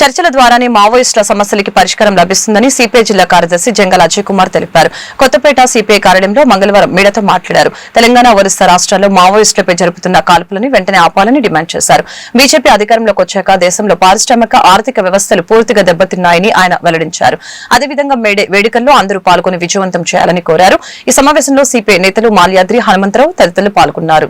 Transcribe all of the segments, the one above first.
చర్చల ద్వారానే మావోయిస్టుల సమస్యలకి పరిష్కారం లభిస్తుందని సిపిఐ జిల్లా కార్యదర్శి జంగల్ అజయ్ కుమార్ తెలిపారు. కొత్తపేట సిపిఐ కార్యాలయంలో మంగళవారం మీడియాతో మాట్లాడారు. తెలంగాణ ఒరిస్సా రాష్ట్రాల్లో మావోయిస్టులపై జరుపుతున్న కాల్పులని వెంటనే ఆపాలని డిమాండ్ చేశారు. బీజేపీ అధికారంలోకి వచ్చాక దేశంలో పారిశ్రామిక ఆర్థిక వ్యవస్థలు పూర్తిగా దెబ్బతిన్నాయని ఆయన వెల్లడించారు. అదేవిధంగా మేడే వేడుకల్లో అందరూ పాల్గొని విజయవంతం చేయాలని కోరారు. ఈ సమావేశంలో సిపిఐ నేతలు మాల్యాద్రి హనుమంతరావు తదితరులు పాల్గొన్నారు.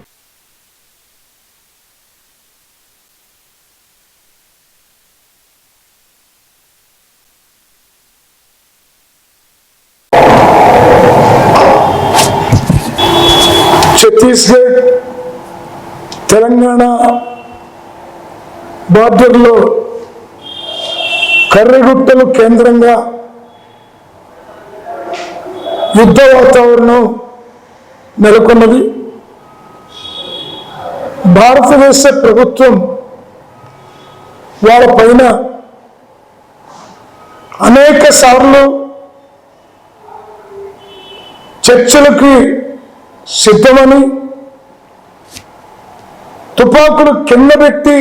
ఛత్తీస్గఢ్ తెలంగాణ బార్డర్లో కర్రగుట్టలు కేంద్రంగా యుద్ధ వాతావరణం నెలకొన్నది. భారతదేశ ప్రభుత్వం వాళ్ళ పైన అనేక సార్లు చర్చలకి సిద్ధమని తుపాకులు కింద పెట్టి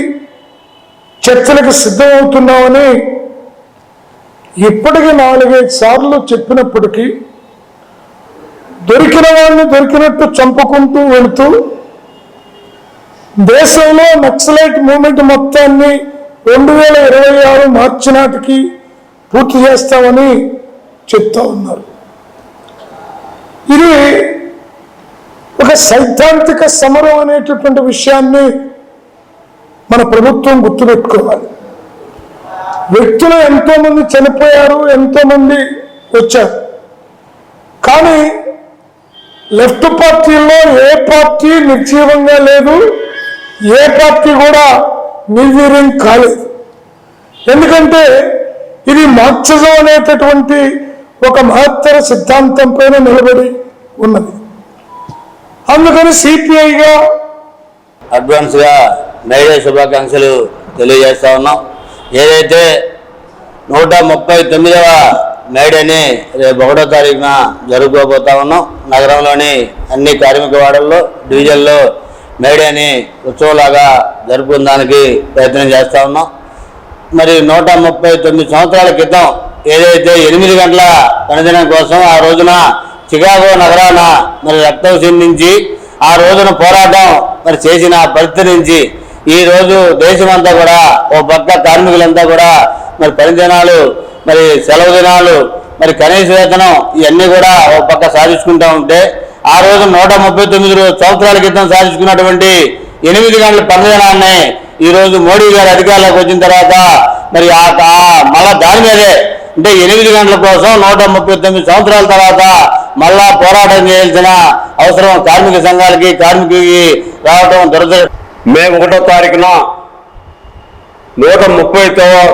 చర్చలకు సిద్ధమవుతున్నామని ఇప్పటికి నాలుగైదు సార్లు చెప్పినప్పటికీ దొరికిన వాడిని దొరికినట్టు చంపుకుంటూ వెళుతూ దేశంలో నక్సలైట్ మూమెంట్ మొత్తాన్ని రెండు వేల ఇరవై ఆరు మార్చి నాటికి పూర్తి చేస్తామని చెప్తా ఉన్నారు. ఇది సైద్ధాంతిక సమరం అనేటటువంటి విషయాన్ని మన ప్రభుత్వం గుర్తుపెట్టుకోవాలి. వ్యక్తులు ఎంతోమంది చనిపోయారు ఎంతోమంది వచ్చారు. కానీ లెఫ్ట్ పార్టీల్లో ఏ పార్టీ నిర్జీవంగా లేదు ఏ పార్టీ కూడా నిర్వీర్యం కాలేదు. ఎందుకంటే ఇది మార్క్సిజం అనేటటువంటి ఒక మహత్తర సిద్ధాంతం పైన నిలబడి ఉన్నది. అందుకని సిపిఐగా అడ్వాన్స్గా మేడే శుభాకాంక్షలు తెలియజేస్తా ఉన్నాం. ఏదైతే నూట ముప్పై తొమ్మిదవ మేడేని రేపు ఒకటో తారీఖున జరుపుకోబోతా ఉన్నాం. నగరంలోని అన్ని కార్మిక వాడల్లో డివిజన్లో మేడేని ఉత్సవంలాగా జరుపుకోవడానికి ప్రయత్నం చేస్తూ ఉన్నాం. మరి నూట ముప్పై తొమ్మిది సంవత్సరాల క్రితం ఏదైతే ఎనిమిది గంటల పనిదినం కోసం ఆ రోజున చికాగో నగరాన మరి రక్తం చెందించి ఆ రోజున పోరాటం మరి చేసిన పరిస్థితి నుంచి ఈ రోజు దేశమంతా కూడా ఓ పక్క కార్మికులంతా కూడా మరి పనిదినాలు మరి సెలవు దినాలు మరి కనీస వేతనం ఇవన్నీ కూడా ఓ పక్క సాధించుకుంటా ఉంటే ఆ రోజు నూట ముప్పై తొమ్మిది సంవత్సరాల క్రితం సాధించుకున్నటువంటి ఎనిమిది గంటల పనిదినాన్ని ఈరోజు మోడీ గారు అధికారంలోకి వచ్చిన తర్వాత మరి ఆ ఆ- మళ్ళా దాని మీదే అంటే ఎనిమిది గంటల కోసం నూట ముప్పై తొమ్మిది సంవత్సరాల తర్వాత మళ్ళా పోరాటం చేయాల్సిన అవసరం కార్మిక సంఘాలకి కార్మికులకి రావడం దురదృష్టం మే ఒకటో తారీఖున నూట ముప్పై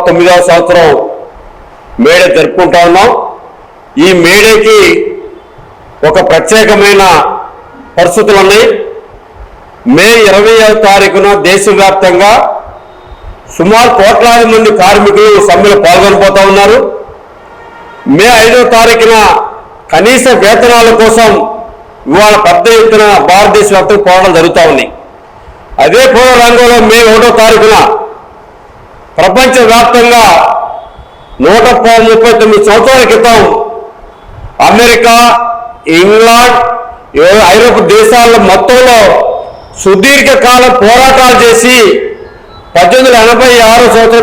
తొమ్మిదవ సంవత్సరం మేడే జరుపుకుంటా ఉన్నాం. ఈ మేడేకి ఒక ప్రత్యేకమైన పరిస్థితులు ఉన్నాయి. మే ఇరవైవ తారీఖున దేశవ్యాప్తంగా సుమారు కోట్లాది మంది కార్మికులు సమ్మెలో పాల్గొనబోతా ఉన్నారు. మే ఐదో తారీఖున కనీస వేతనాల కోసం ఇవాళ పెద్ద ఎత్తున భారతదేశ వ్యాప్తంగా పోరాటం జరుగుతూ ఉన్నాయి అదే పూర్వ రంగంలో మే ఒకటో తారీఖున ప్రపంచవ్యాప్తంగా నూట ముప్పై తొమ్మిది సంవత్సరాల క్రితం అమెరికా ఇంగ్లాండ్ ఐరోపా దేశాల మొత్తంలో సుదీర్ఘకాల పోరాటాలు చేసి పద్దెనిమిది వందల ఎనభై ఆరో సంవత్సరం